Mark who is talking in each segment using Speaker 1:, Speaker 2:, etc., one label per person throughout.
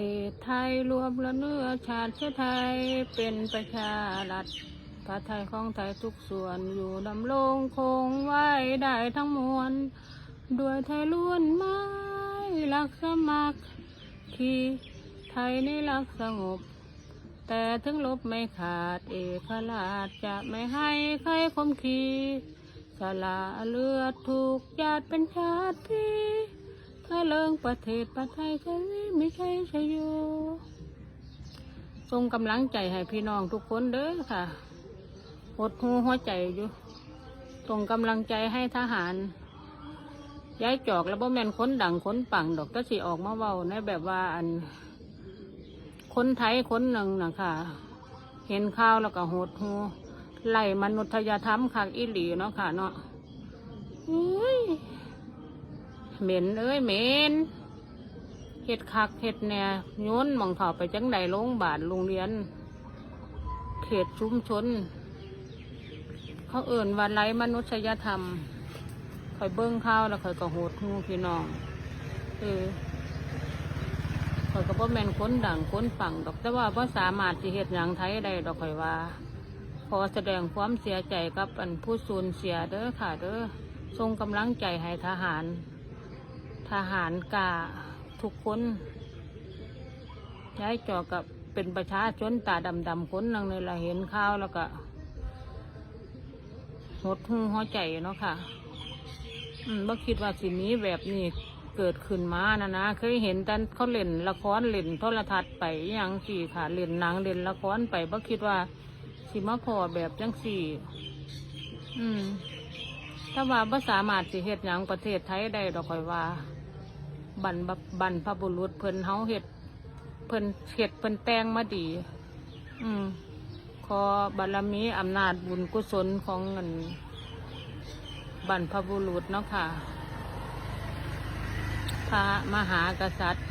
Speaker 1: เทศไทยรวมละเนื้อชาติเชื้อไทยเป็นประชารัฐพระไทยของไทยทุกส่วนอยู่ดำรงคงไว้ได้ทั้งมวลด้วยไทยล้วนไม้รักสมัครคีไทยนี่รักสงบ แต่ถึงลบไม่ขาดเอกราชจะไม่ให้ใครคมขีสละเลือดถูกญาติเป็นชาติพี่ ถ้าเลิงประเทศประไทยจะไม่ใช่ชยโยทรงกำลังใจให้พี่น้องทุกคนเด้อค่ะอดหูหัวใจอยู่ส่งกำลังใจให้ทหารย้ายจอกแล้วบ่แมนค้นดังค้นปังดอกก็สิออกมาเว้าในแบบว่าอันคนไทยคนหนึ่งนะค่ะเห็นข้าวแล้วก็โหดหูไล่มนุษยธรรมคักอีหลีเนาะค่ะเนาะอุ้ย เหม็นเอ้ยเหม็นเห็ดคักเห็ดแหน่โยนมองเถาไปจังใดโรงบาลโรงเรียน เขตชุมชน เขาเอิ่นว่าไร้มนุษยธรรมคอยเบิ้งข้าวแล้วคอยก็โหดหูพี่น้องเออคอยก็บ่แม่นคนดังคนปังดอกแต่ว่าบ่สามารถสิเฮ็ดหยังไทยได้ดอกคอยว่า ขอแสดงความเสียใจกับอันผู้สูญเสียเด้อค่ะเด้อส่งกำลังใจให้ทหาร ทหารกาทุกคนย้ายจอกับเป็นประชาชนตาดำๆคนหนึงเลยละเห็นข้าวแล้วก็หดหูหัวใจเนาะค่ะ อืมบ่คิดว่าสิมีแบบนี้เกิดขึ้นมานะนะ เคยเห็นแต่เขาเล่นละครเล่นโทรทัศน์ไปอย่างสี่ค่ะเล่นหนังเล่นละครไปบ่คิดว่าสิมาพอแบบจังสี่ อืม ถ้าว่าบ่สามารถสิเฮ็ดหยังประเทศไทยได้ดอกคอยว่า บันบบันพบุรุษเพิ่นเฮาเฮ็ดเพิ่นเฮ็ดเพิ่นแต่งมาดี อืมขอบารมีอำนาจบุญกุศลของเงินบรรพบุรุษเนาะค่ะ พระมหากษัตริย์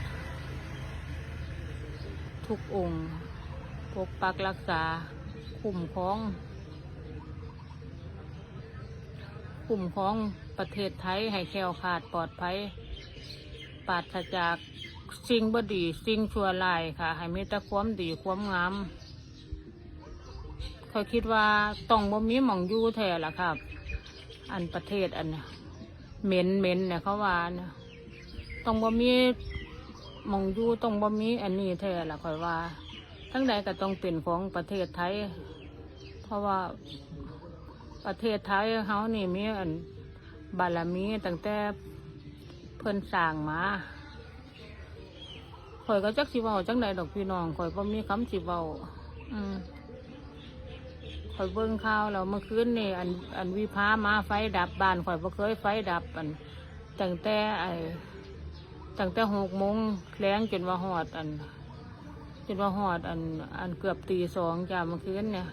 Speaker 1: ทุกองค์ปกปักรักษาคุ้มครองคุ้มครองประเทศไทยให้แคล้วขาดปลอดภัย ปราศจากสิ่งบดี สิ่งชั่วร้ายค่ะ ให้มีแต่ความดีความงามคอยคิดว่าต้องบ่มีหม่องอยู่แท้ล่ะครับ อันประเทศอันเหม็นเหม็นเนี่ยเขาว่านะต้องบ่มีหมองอยู่ต้องบ่มีอันนี้แท้ละค่อยว่า ทั้งใดก็ต้องเป็นของประเทศไทย เพราะว่าประเทศไทยเฮานี่มีอันบารมีตั้งแต่ เพิ่นสร้างมาข่อยก็จักสิเว้าจังใดดอกพี่น้องข่อยบ่มีคำสิเว้าอืมข่อยเบิ่งข่าวแล้วเมื่อคืนนี่อันอันวิพามาไฟดับบ้านข่อยบ่เคยไฟดับอันตั้งแต่ไอ้ตั้งแต่หกโมงแรงจนว่าหอดอันจนว่าหอดอันอันเกือบตีสองจ้าเมื่อคืนเนี่ย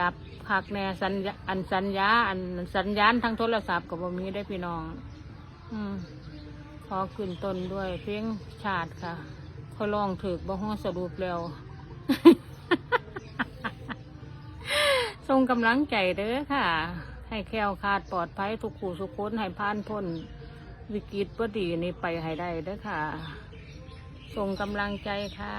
Speaker 1: ดับพักแน่สัญญาอันสัญญา อันสัญญาณทางโทรศัพท์ก็บ่มีได้พี่น้อง อืม ขอขึ้นต้นด้วย เพลงชาติค่ะเขาลองถือบ่ห้อสรุปแล้วส่งกำลังใจเด้อค่ะ ให้แค้วคาดปลอดภัยทุกขู่สุขคนให้ผ่านพ้นวิกฤตพอดีนี้ไปให้ได้เด้อค่ะ ส่งกำลังใจค่ะ